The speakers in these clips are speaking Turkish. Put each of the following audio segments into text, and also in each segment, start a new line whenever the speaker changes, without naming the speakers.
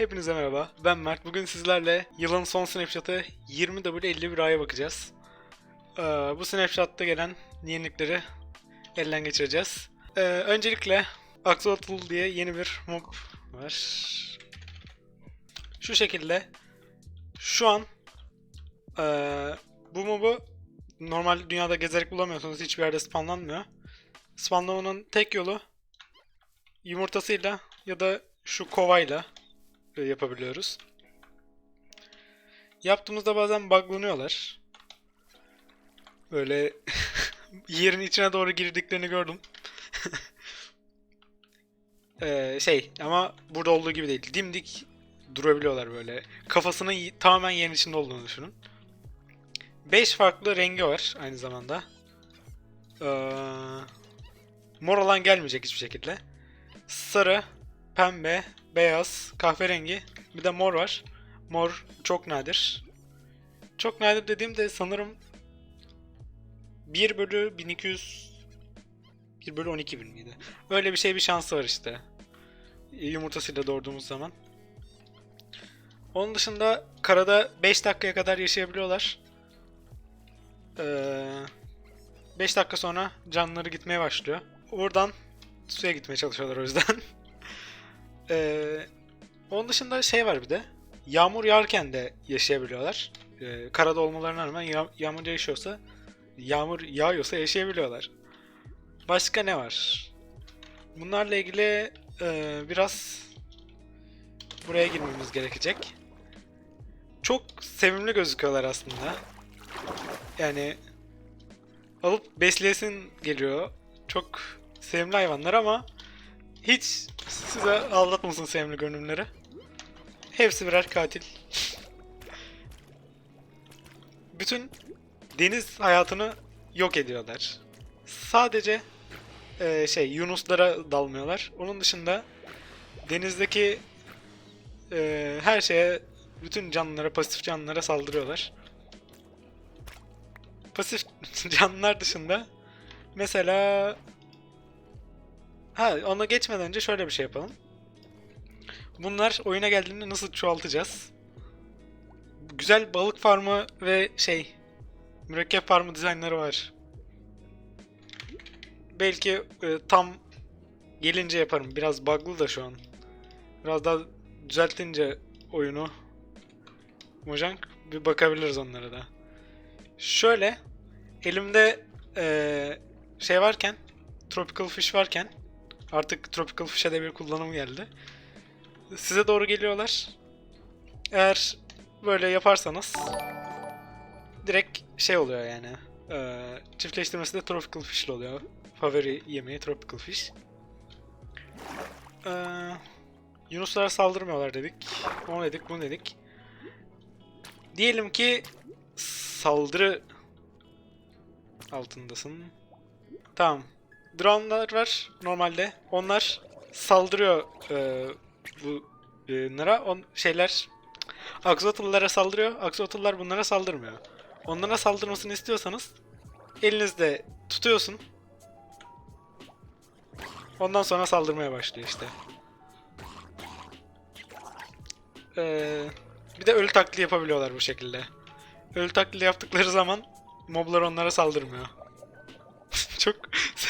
Hepinize merhaba. Ben Mert. Bugün sizlerle yılın son snapshot'ı 20W51A'ya bakacağız. Ee, bu snapshot'ta gelen yenilikleri elden geçireceğiz. Ee, öncelikle Axolotl diye yeni bir mob var. Şu şekilde şu an ee, bu mobu normal dünyada gezerek bulamıyorsunuz. Hiçbir yerde spawnlanmıyor. Spawnlamanın tek yolu yumurtasıyla ya da şu kovayla e, yapabiliyoruz. Yaptığımızda bazen buglanıyorlar. Böyle yerin içine doğru girdiklerini gördüm. Ee, şey ama burada olduğu gibi değil. Dimdik durabiliyorlar böyle. Kafasının tamamen yerin içinde olduğunu düşünün. 5 farklı rengi var aynı zamanda. Ee, mor olan gelmeyecek hiçbir şekilde. Sarı, pembe, beyaz, kahverengi bir de mor var. Mor çok nadir. Çok nadir dediğimde sanırım 1 bölü 1200 1 bölü 12 bin miydi? Öyle bir şey bir şansı var işte. Yumurtasıyla doğurduğumuz zaman. Onun dışında karada 5 dakikaya kadar yaşayabiliyorlar. Ee, 5 dakika sonra canları gitmeye başlıyor. Oradan suya gitmeye çalışıyorlar o yüzden. Ee, onun dışında şey var bir de. Yağmur yağarken de yaşayabiliyorlar. Ee, karada olmalarına rağmen yağ- yağmur yaşıyorsa, yağmur yağıyorsa yaşayabiliyorlar. Başka ne var? Bunlarla ilgili e, biraz buraya girmemiz gerekecek. Çok sevimli gözüküyorlar aslında. Yani alıp besleyesin geliyor. Çok sevimli hayvanlar ama hiç size aldatmasın sevimli görünümleri. Hepsi birer katil. Bütün deniz hayatını yok ediyorlar. Sadece eee, şey yunuslara dalmıyorlar. Onun dışında denizdeki eee, her şeye bütün canlılara, pasif canlılara saldırıyorlar. Pasif canlılar dışında mesela Ha ona geçmeden önce şöyle bir şey yapalım. Bunlar oyuna geldiğinde nasıl çoğaltacağız? Güzel balık farmı ve şey mürekkep farmı dizaynları var. Belki e, tam gelince yaparım. Biraz bug'lı da şu an. Biraz daha düzeltince oyunu Mojang bir bakabiliriz onlara da. Şöyle elimde e, şey varken Tropical Fish varken Artık Tropical Fish'e de bir kullanım geldi. Size doğru geliyorlar. Eğer böyle yaparsanız direkt şey oluyor yani. E, çiftleştirmesi de Tropical Fish oluyor. Favori yemeği Tropical Fish. E, Yunuslara saldırmıyorlar dedik. Onu dedik, bunu dedik. Diyelim ki saldırı altındasın. Tamam. Drone'lar var normalde. Onlar saldırıyor e, bu bunlara. On, şeyler Axolotl'lara saldırıyor. Axolotl'lar bunlara saldırmıyor. Onlara saldırmasını istiyorsanız elinizde tutuyorsun. Ondan sonra saldırmaya başlıyor işte. Ee, bir de ölü taklidi yapabiliyorlar bu şekilde. Ölü taklidi yaptıkları zaman moblar onlara saldırmıyor. Çok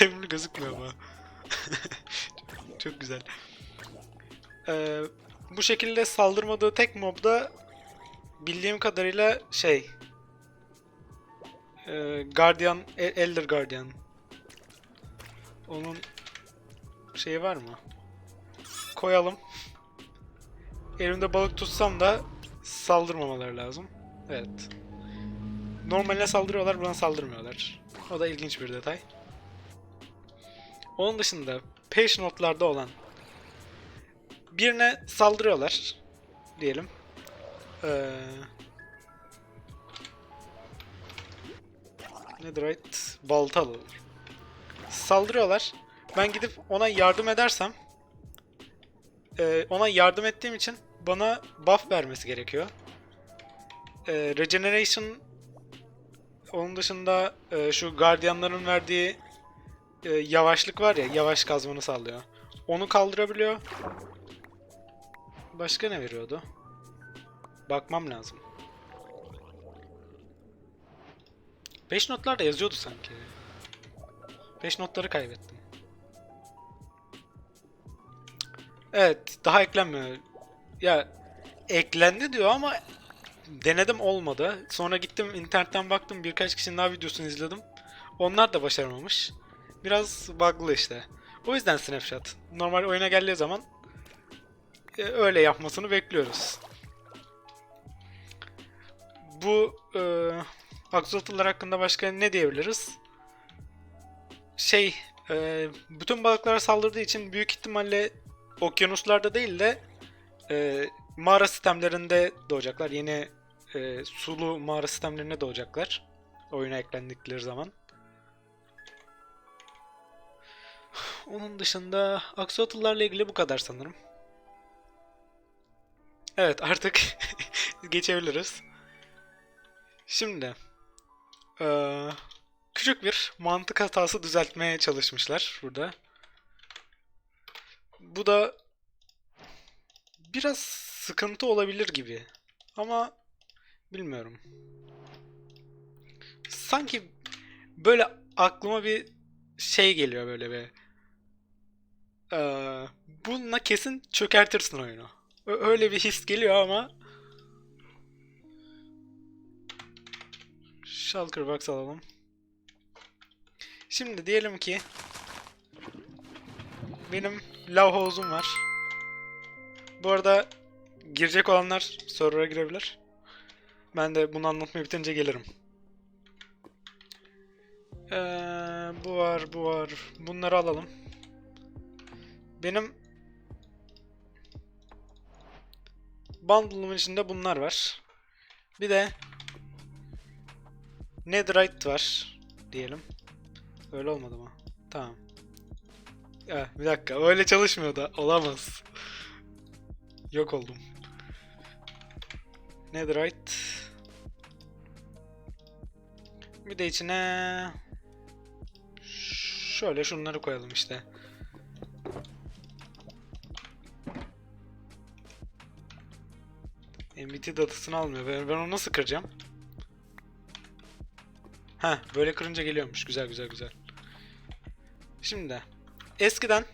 sevimli gözükmüyor ama. Çok güzel. Ee, bu şekilde saldırmadığı tek mob da bildiğim kadarıyla şey e, Guardian, E- Elder Guardian. Onun şeyi var mı? Koyalım. Elimde balık tutsam da saldırmamaları lazım. Evet. Normalde saldırıyorlar, buna saldırmıyorlar. O da ilginç bir detay. Onun dışında page notlarda olan birine saldırıyorlar diyelim. Ee, Netherite balta alır. Saldırıyorlar. Ben gidip ona yardım edersem e, ona yardım ettiğim için bana buff vermesi gerekiyor. E, regeneration onun dışında e, şu gardiyanların verdiği e, yavaşlık var ya, yavaş kazmanı sağlıyor. Onu kaldırabiliyor. başka ne veriyordu? Bakmam lazım. 5 notlar da yazıyordu sanki. 5 notları kaybettim. Evet, daha eklenmiyor. Ya eklendi diyor ama denedim olmadı. Sonra gittim internetten baktım birkaç kişinin daha videosunu izledim. Onlar da başaramamış. Biraz bug'lı işte. O yüzden snapshot. Normal oyuna geldiği zaman e, öyle yapmasını bekliyoruz. Bu e, axolotlar hakkında başka ne diyebiliriz? Şey, e, bütün balıklara saldırdığı için büyük ihtimalle okyanuslarda değil de e, mağara sistemlerinde doğacaklar. Yeni e, sulu mağara sistemlerine doğacaklar. Oyuna eklendikleri zaman. Onun dışında Axolotl'larla ilgili bu kadar sanırım. Evet artık geçebiliriz. Şimdi eee, küçük bir mantık hatası düzeltmeye çalışmışlar burada. Bu da biraz sıkıntı olabilir gibi. Ama bilmiyorum. Sanki böyle aklıma bir şey geliyor böyle bir. Ee, bununla kesin çökertirsin oyunu. Öyle bir his geliyor ama Shulker Box alalım. Şimdi diyelim ki benim Love House'um var. Bu arada girecek olanlar server'a girebilir. Ben de bunu anlatmayı bitince gelirim. Ee, bu var, bu var. Bunları alalım. Benim bundle'ımın içinde bunlar var. Bir de Netherite var diyelim. Öyle olmadı mı? Tamam. Ya, bir dakika. Öyle çalışmıyor da. Olamaz. Yok oldum. Netherite. Bir de içine şöyle şunları koyalım işte. MBT datasını almıyor. Ben, ben onu nasıl kıracağım? Ha, böyle kırınca geliyormuş. Güzel güzel güzel. Şimdi eskiden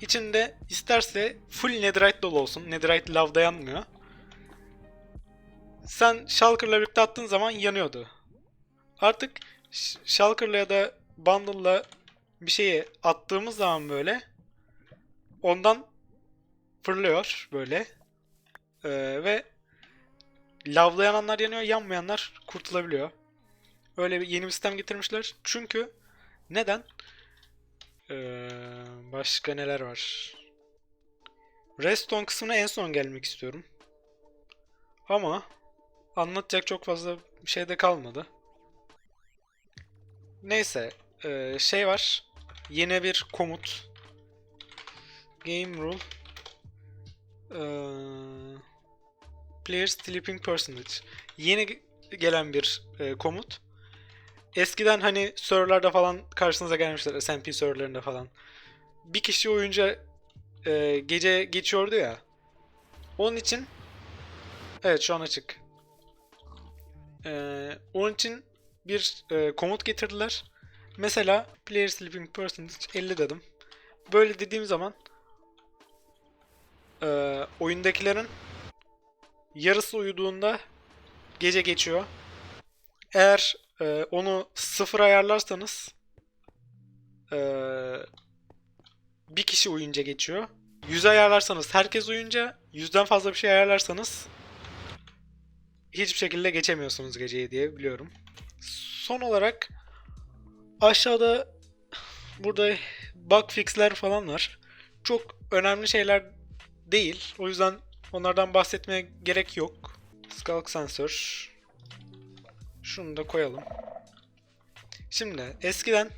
içinde isterse full netherite dolu olsun. Netherite lav dayanmıyor. Sen shulker'la birlikte attığın zaman yanıyordu. Artık sh- shulker'la ya da bundle'la bir şeyi attığımız zaman böyle ondan fırlıyor böyle. Ee, ve lavda yananlar yanıyor, yanmayanlar kurtulabiliyor. Öyle bir yeni bir sistem getirmişler. Çünkü neden? Ee, başka neler var? Redstone kısmına en son gelmek istiyorum. Ama anlatacak çok fazla şey de kalmadı. Neyse, ee, şey var. Yeni bir komut. Game rule. Ee, player sleeping percentage. Yeni ge- gelen bir e, komut. Eskiden hani serverlarda falan karşınıza gelmişler SMP serverlarında falan. Bir kişi oyunca e, gece geçiyordu ya. Onun için evet şu an açık. Ee, onun için bir e, komut getirdiler. Mesela player sleeping percentage 50 dedim. Böyle dediğim zaman e, oyundakilerin yarısı uyuduğunda gece geçiyor. Eğer e, onu sıfır ayarlarsanız e, bir kişi uyunca geçiyor. 100 ayarlarsanız herkes uyunca, yüzden fazla bir şey ayarlarsanız hiçbir şekilde geçemiyorsunuz geceyi diye biliyorum. Son olarak aşağıda burada bug fixler falan var. Çok önemli şeyler değil. O yüzden onlardan bahsetmeye gerek yok. Skulk sensör. Şunu da koyalım. Şimdi eskiden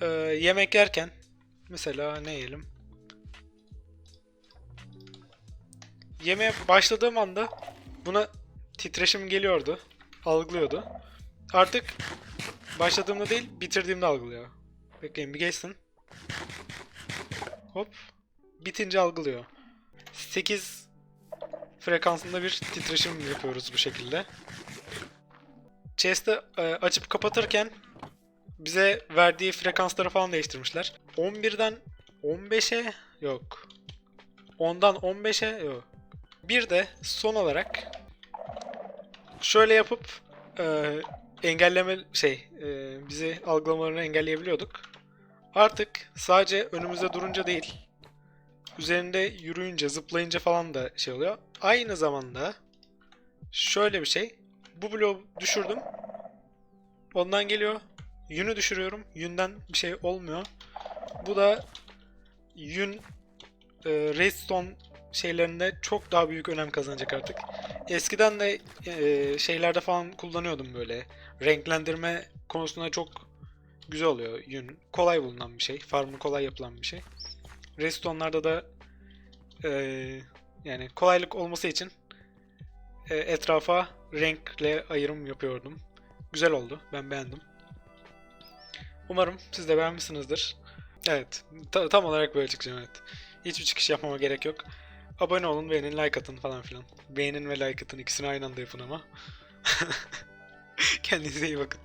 e, yemek yerken mesela ne yiyelim? Yemeğe başladığım anda buna titreşim geliyordu. Algılıyordu. Artık başladığımda değil bitirdiğimde algılıyor. Bekleyin bir geçsin. Hop. Bitince algılıyor. 8 frekansında bir titreşim yapıyoruz bu şekilde. Chest'i e, açıp kapatırken bize verdiği frekansları falan değiştirmişler. 11'den 15'e yok. 10'dan 15'e yok. Bir de son olarak şöyle yapıp e, engelleme şey e, bizi algılamalarını engelleyebiliyorduk. Artık sadece önümüzde durunca değil üzerinde yürüyünce zıplayınca falan da şey oluyor. Aynı zamanda şöyle bir şey. Bu bloğu düşürdüm. Ondan geliyor. Yünü düşürüyorum. Yünden bir şey olmuyor. Bu da yün e, redstone şeylerinde çok daha büyük önem kazanacak artık. Eskiden de e, şeylerde falan kullanıyordum böyle. Renklendirme konusunda çok güzel oluyor yün. Kolay bulunan bir şey. Farmı kolay yapılan bir şey. Redstone'larda da e, yani kolaylık olması için e, etrafa renkle ayrım yapıyordum. Güzel oldu. Ben beğendim. Umarım siz de beğenmişsinizdir. Evet. ta- tam olarak böyle çıkacağım evet. Hiçbir çıkış yapmama gerek yok. Abone olun, beğenin, like atın falan filan. Beğenin ve like atın ikisini aynı anda yapın ama. Kendinize iyi bakın.